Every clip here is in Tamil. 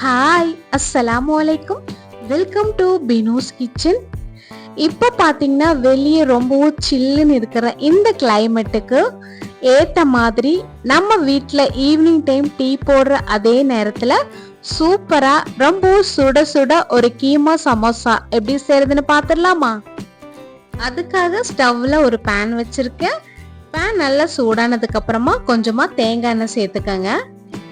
ஹாய் அஸ்ஸலாமு வலைக்கும் வெல்கம் டு பினூஸ் கிச்சன் இப்போ பார்த்தீங்கன்னா வெளியே ரொம்பவும் சில்லுன்னு இருக்கிற இந்த கிளைமேட்டுக்கு ஏற்ற மாதிரி நம்ம வீட்டில் ஈவினிங் டைம் டீ போடுற அதே நேரத்தில் சூப்பராக ரொம்பவும் சுட சுட ஒரு கீமா சமோசா எப்படி செய்யறதுன்னு பார்த்துடலாமா அதுக்காக ஸ்டவ்வில் ஒரு பேன் வச்சுருக்கேன். பேன் நல்லா சூடானதுக்கப்புறமா கொஞ்சமாக தேங்காய் எண்ணெய் சேர்த்துக்கங்க.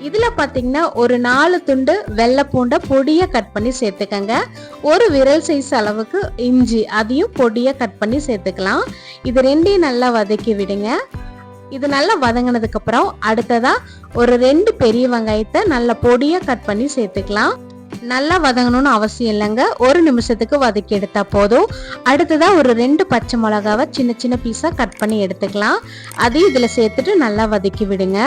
இதுல பாத்தீங்கன்னா ஒரு நாலு துண்டு வெள்ளை பூண்டை பொடியா கட் பண்ணி சேர்த்துக்கங்க. ஒரு விரல் சைஸ் அளவுக்கு இஞ்சி அதையும் பொடியா கட் பண்ணி சேர்த்துக்கலாம். இது ரெண்டையும் நல்லா வதக்கி விடுங்க. இது நல்லா வதங்கினதுக்கு அப்புறம் அடுத்ததா ஒரு ரெண்டு பெரிய வெங்காயத்தை நல்லா பொடியா கட் பண்ணி சேர்த்துக்கலாம். நல்லா வதங்கணும்னு அவசியம் இல்லைங்க. ஒரு நிமிஷத்துக்கு வதக்கி எடுத்தா போதும். அடுத்ததா ஒரு ரெண்டு பச்சை மிளகாவை சின்ன சின்ன பீஸா கட் பண்ணி எடுத்துக்கலாம். அதையும் இதுல சேர்த்துட்டு நல்லா வதக்கி விடுங்க.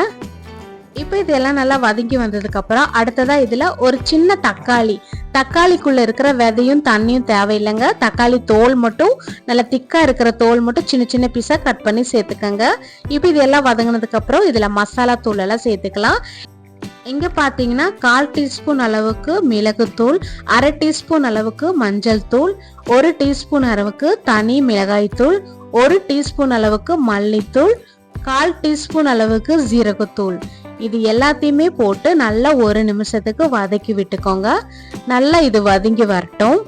இப்போ இதெல்லாம் நல்லா வதங்கி வந்ததுக்கப்புறம் அடுத்ததாக இதில் ஒரு சின்ன தக்காளி. தக்காளிக்குள்ளே இருக்கிற விதையும் தண்ணியும் தேவையில்லைங்க. தக்காளி தோல் மட்டும் நல்லா திக்கா இருக்கிற தோல் மட்டும் சின்ன சின்ன பீஸாக கட் பண்ணி சேர்த்துக்கோங்க. இப்போ இதெல்லாம் வதங்கினதுக்கப்புறம் இதில் இதுல மசாலா தூள் எல்லாம் சேர்த்துக்கலாம். இங்கே பார்த்தீங்கன்னா கால் டீஸ்பூன் அளவுக்கு மிளகுத்தூள் அரை டீஸ்பூன் அளவுக்கு மஞ்சள் தூள் ஒரு டீஸ்பூன் அளவுக்கு தனி மிளகாய் தூள் ஒரு டீஸ்பூன் அளவுக்கு மல்லித்தூள் கால் டீஸ்பூன் அளவுக்கு ஜீரகத்தூள் இது எல்லாத்தையுமே போட்டு நல்லா ஒரு நிமிஷத்துக்கு வதக்கி விட்டுக்கோங்க. நல்லா இது வதங்கி வரட்டும்.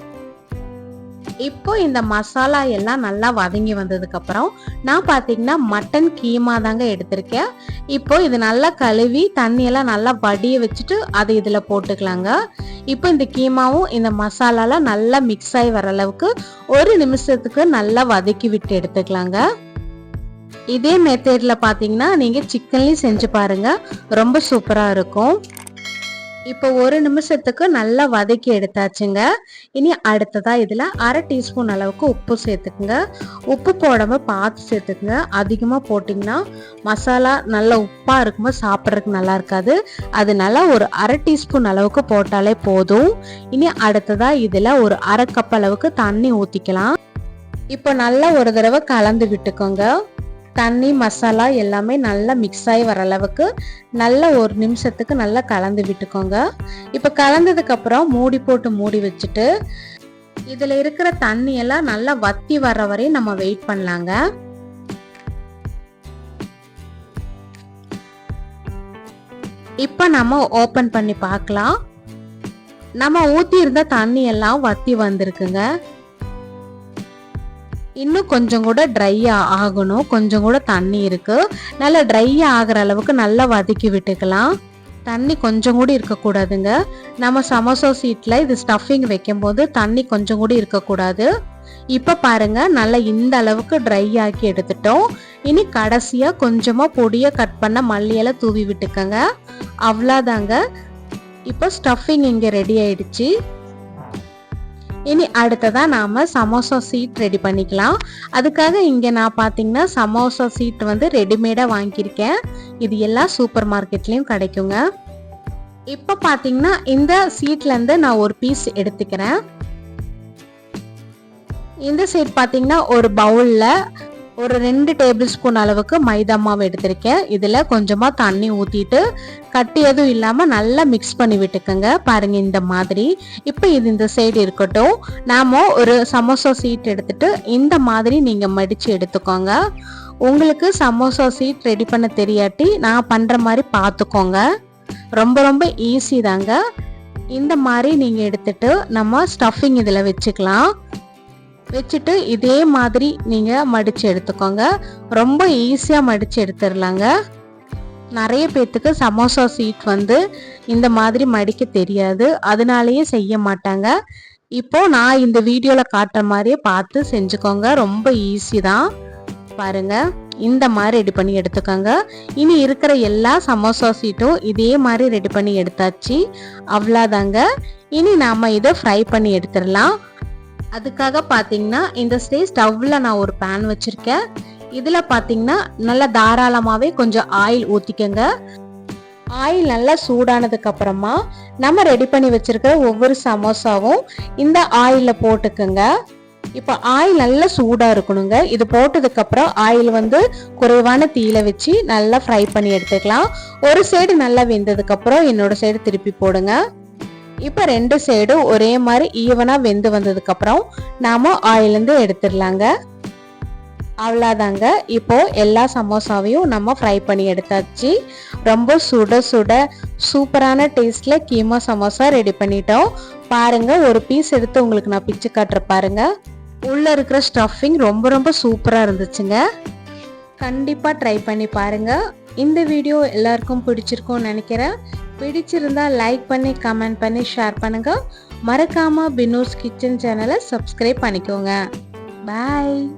இப்போ இந்த மசாலா எல்லாம் நல்லா வதங்கி வந்ததுக்கு அப்புறம் நான் பார்த்தீங்கன்னா மட்டன் கீமா தாங்க எடுத்திருக்கேன். இப்போ இது நல்லா கழுவி தண்ணியெல்லாம் நல்லா வடிய வச்சுட்டு அதை இதில் போட்டுக்கலாங்க. இப்போ இந்த கீமாவும் இந்த மசாலாலாம் நல்லா மிக்ஸ் ஆகி வர அளவுக்கு ஒரு நிமிஷத்துக்கு நல்லா வதக்கி விட்டு எடுத்துக்கலாங்க. இதே மெத்தேடில் பார்த்தீங்கன்னா நீங்கள் சிக்கன்லேயும் செஞ்சு பாருங்க. ரொம்ப சூப்பராக இருக்கும். இப்போ ஒரு நிமிஷத்துக்கு நல்லா வதக்கி எடுத்தாச்சுங்க. இனி அடுத்ததாக இதில் அரை டீஸ்பூன் அளவுக்கு உப்பு சேர்த்துக்குங்க. உப்பு போடாம பார்த்து சேர்த்துக்குங்க. அதிகமாக போட்டிங்கன்னா மசாலா நல்லா உப்பாக இருக்கும்போது சாப்பிட்றதுக்கு நல்லா இருக்காது. அதனால ஒரு அரை டீஸ்பூன் அளவுக்கு போட்டாலே போதும். இனி அடுத்ததாக இதில் ஒரு அரை கப் அளவுக்கு தண்ணி ஊற்றிக்கலாம் இப்போ நல்லா ஒரு தடவை கலந்து விட்டுக்கோங்க. தண்ணி மசாலா எல்லாமே நல்லா மிக்ஸ் ஆகி வர அளவுக்கு நல்ல ஒரு நிமிஷத்துக்கு நல்லா கலந்து விட்டுக்கோங்க. இப்போ கலந்ததுக்கப்புறம் மூடி போட்டு மூடி வச்சுட்டு இதுல இருக்கிற தண்ணி எல்லாம் நல்லா வத்தி வர்ற வரையும் நம்ம வெயிட் பண்ணலாங்க. இப்போ நம்ம ஓப்பன் பண்ணி பார்க்கலாம். நம்ம ஊற்றி இருந்த தண்ணி எல்லாம் வத்தி வந்திருக்குங்க. இன்னும் கொஞ்சம் கூட ட்ரை ஆகணும். கொஞ்சம் கூட தண்ணி இருக்குது நல்லா ட்ரை ஆகிற அளவுக்கு நல்லா வதக்கி விட்டுக்கலாம். தண்ணி கொஞ்சம் கூட இருக்கக்கூடாதுங்க. நம்ம சமோசா சீட்டில் இது ஸ்டஃபிங் வைக்கும்போது தண்ணி கொஞ்சம் கூட இருக்கக்கூடாது. இப்போ பாருங்க நல்லா இந்த அளவுக்கு ட்ரை ஆக்கி எடுத்துட்டோம். இனி கடைசியாக கொஞ்சமாக பொடியை கட் பண்ண மல்லியெல்லாம் தூவி விட்டுக்கோங்க. அவ்வளோதாங்க இப்போ ஸ்டஃபிங் இங்கே ரெடி ஆயிடுச்சு. இனி அடுத்ததாக நாம் சமோசா சீட் ரெடி பண்ணிக்கலாம். அதுக்காக இங்கே நான் பார்த்தீங்கன்னா சமோசா சீட் வந்து ரெடிமேடாக வாங்கியிருக்கேன். இது எல்லாம் சூப்பர் மார்க்கெட்லேயும் கிடைக்குங்க. இப்போ பார்த்தீங்கன்னா இந்த சீட்லேருந்து நான் ஒரு பீஸ் எடுத்துக்கிறேன். இந்த சைட் பார்த்தீங்கன்னா ஒரு பவுலில் ஒரு ரெண்டு டேபிள் ஸ்பூன் அளவுக்கு மைதா மாவு எடுத்திருக்கேன். இதில் கொஞ்சமாக தண்ணி ஊற்றிட்டு கட்டி எதுவும் இல்லாமல் நல்லா மிக்ஸ் பண்ணி விட்டுக்கோங்க. பாருங்க இந்த மாதிரி. இப்போ இது இந்த சைடு இருக்கட்டும். நாம ஒரு சமோசா சீட் எடுத்துட்டு இந்த மாதிரி நீங்கள் மடித்து எடுத்துக்கோங்க. உங்களுக்கு சமோசா சீட் ரெடி பண்ண தெரியாட்டி நான் பண்ணுற மாதிரி பார்த்துக்கோங்க ரொம்ப ரொம்ப ஈஸி தாங்க. இந்த மாதிரி நீங்கள் எடுத்துட்டு நம்ம ஸ்டஃபிங் இதில் வச்சுக்கலாம். வச்சுட்டு இதே மாதிரி நீங்கள் மடித்து எடுத்துக்கோங்க. ரொம்ப ஈஸியாக மடித்து எடுத்துடலாங்க நிறைய பேர்த்துக்கு சமோசா சீட் வந்து இந்த மாதிரி மடிக்க தெரியாது. அதனாலேயே செய்ய மாட்டாங்க. இப்போ நான் இந்த வீடியோவில் காட்டுற மாதிரியே பார்த்து செஞ்சுக்கோங்க. ரொம்ப ஈஸி தான். பாருங்க. இந்த மாதிரி ரெடி பண்ணி எடுத்துக்கோங்க. இனி இருக்கிற எல்லா சமோசா சீட்டும் இதே மாதிரி ரெடி பண்ணி எடுத்தாச்சு. அவ்வளோதாங்க. இனி நாம் இதை ஃப்ரை பண்ணி எடுத்துடலாம் அதுக்காக பார்த்தீங்கன்னா இந்த ஸ்டேஜ் ஸ்டவ்வில் நான் ஒரு பேன் வச்சுருக்கேன். இதில் பார்த்தீங்கன்னா நல்லா தாராளமாகவே கொஞ்சம் ஆயில் ஊற்றிக்கங்க ஆயில் நல்லா சூடானதுக்கு அப்புறமா நம்ம ரெடி பண்ணி வச்சிருக்கிற ஒவ்வொரு சமோசாவும் இந்த ஆயிலில் போட்டுக்கோங்க. இப்போ ஆயில் நல்லா சூடாக இருக்கணுங்க. இது போட்டதுக்கப்புறம் ஆயில் வந்து குறைவான தீயில வச்சு நல்லா ஃப்ரை பண்ணி எடுத்துக்கலாம். ஒரு சைடு நல்லா வெந்ததுக்கப்புறம் என்னோட சைடு திருப்பி போடுங்க. இப்போ ரெண்டு சைடும் ஒரே மாதிரி ஈவனாக வெந்து வந்ததுக்கப்புறம் நாம் ஆயிலேருந்து எடுத்துடலாங்க. அவ்வளோதாங்க இப்போ எல்லா சமோசாவையும் நம்ம ஃப்ரை பண்ணி எடுத்தாச்சு. ரொம்ப சுட சுட சூப்பரான டேஸ்ட்டில் கீமா சமோசா ரெடி பண்ணிட்டோம். பாருங்க ஒரு பீஸ் எடுத்து உங்களுக்கு நான் பிச்சு காட்டுற பாருங்க. உள்ளே இருக்கிற ஸ்டஃபிங் ரொம்ப ரொம்ப சூப்பராக இருந்துச்சுங்க. கண்டிப்பாக ட்ரை பண்ணி பாருங்க. இந்த வீடியோ எல்லாருக்கும் பிடிச்சிருக்கும்னு நினைக்கிறேன். பிடிச்சிருந்தா லைக் பண்ணி கமெண்ட் பண்ணி ஷேர் பண்ணுங்க. மறக்காம பினோஸ் கிச்சன் சேனலை சப்ஸ்கிரைப் பண்ணிக்கோங்க. பாய்